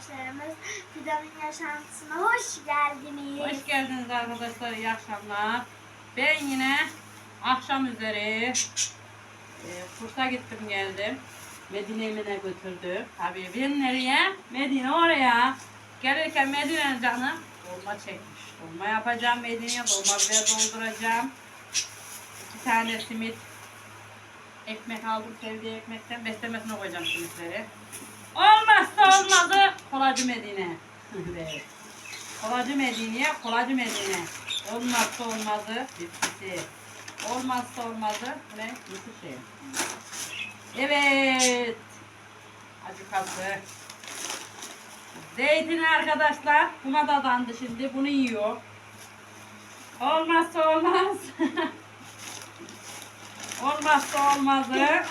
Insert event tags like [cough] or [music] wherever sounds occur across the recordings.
arkadaşlarımız. Fidan'ın yaşantısına hoş geldiniz. Hoş geldiniz arkadaşlar. İyi akşamlar. Ben yine akşam üzeri e, kursa gittim geldim. Medine Emine götürdü. Tabii ben nereye? Medine oraya. Gelirken Medine'nin canı dolma çekmiş. Dolma yapacağım Medine'ye. Dolma biber dolduracağım. İki tane simit. Ekmek aldım sevdiği ekmekten. Beslemesine koyacağım simitleri. Olmazsa olmazı kolacı Medine. Kolacı Medine'ye kolacı Medine. Olmazsa olmazı bitkisi. Olmazsa olmazı ne? Şey. Evet. Acı kapı. Zeytin arkadaşlar. Buna da dandı şimdi. Bunu yiyor. Olmazsa olmaz. [laughs] olmazsa olmazı.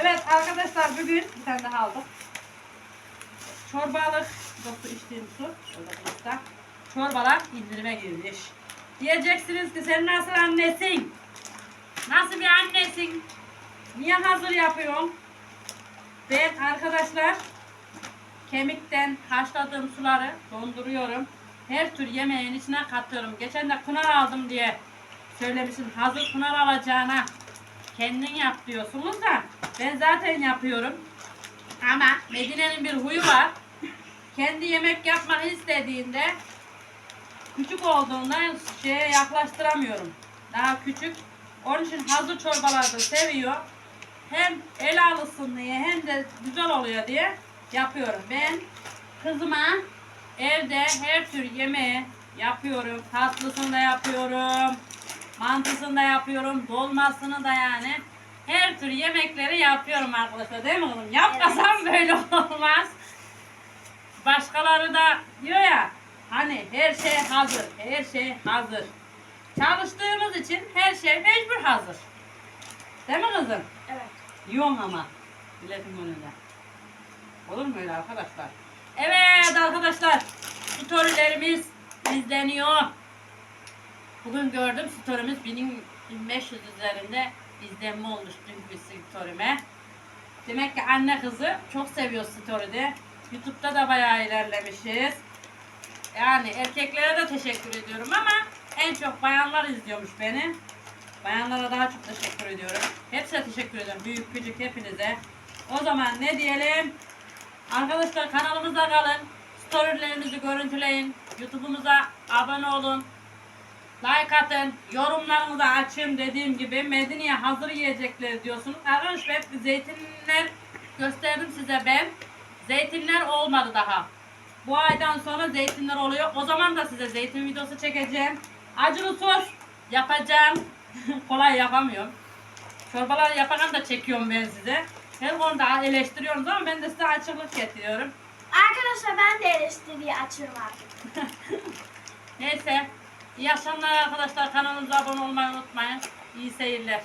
Evet arkadaşlar bugün bir tane daha aldık. Çorbalık yoksa içtiğim su. Çorbalar indirime girmiş. Diyeceksiniz ki sen nasıl annesin? Nasıl bir annesin? Niye hazır yapıyorsun? Ben arkadaşlar kemikten haşladığım suları donduruyorum. Her tür yemeğin içine katıyorum. Geçen de pınar aldım diye söylemişsin. Hazır pınar alacağına kendin yap diyorsunuz da ben zaten yapıyorum. Ama Medine'nin bir huyu var. Kendi yemek yapmak istediğinde küçük olduğundan şeye yaklaştıramıyorum. Daha küçük. Onun için hazır çorbaları da seviyor. Hem el alışsın diye hem de güzel oluyor diye yapıyorum. Ben kızıma evde her tür yemeği yapıyorum. Tatlısını da yapıyorum. Mantısını da yapıyorum. Dolmasını da yani. Her tür yemekleri yapıyorum arkadaşlar değil mi oğlum? Yapmasam böyle [laughs] olmaz. Başkaları da diyor ya hani her şey hazır. Her şey hazır. Çalıştığımız için her şey mecbur hazır. Değil mi kızım? Evet. Yoğun ama. Milletin önünde. Olur mu öyle arkadaşlar? Evet arkadaşlar. Storylerimiz izleniyor. Bugün gördüm story'miz 1000 1500 üzerinde izlenme olmuş dünkü story'me. Demek ki anne kızı çok seviyor story'de. Youtube'da da bayağı ilerlemişiz. Yani erkeklere de teşekkür ediyorum ama en çok bayanlar izliyormuş beni. Bayanlara daha çok teşekkür ediyorum. Hepsine teşekkür ediyorum. Büyük küçük hepinize. O zaman ne diyelim? Arkadaşlar kanalımıza kalın. Storylerimizi görüntüleyin. YouTube'umuza abone olun. Like atın. Yorumlarınızı açın. Dediğim gibi Medine'ye hazır yiyecekler diyorsunuz. Arkadaşlar hep zeytinler gösterdim size ben. Zeytinler olmadı daha. Bu aydan sonra zeytinler oluyor. O zaman da size zeytin videosu çekeceğim. Acılı sos yapacağım. [laughs] Kolay yapamıyorum. Çorbalar yaparken da çekiyorum ben size. Her konuda eleştiriyorsunuz ama ben de size açıklık getiriyorum. Arkadaşlar ben de eleştiriyi açıyorum artık. [laughs] Neyse. İyi akşamlar arkadaşlar. Kanalımıza abone olmayı unutmayın. İyi seyirler.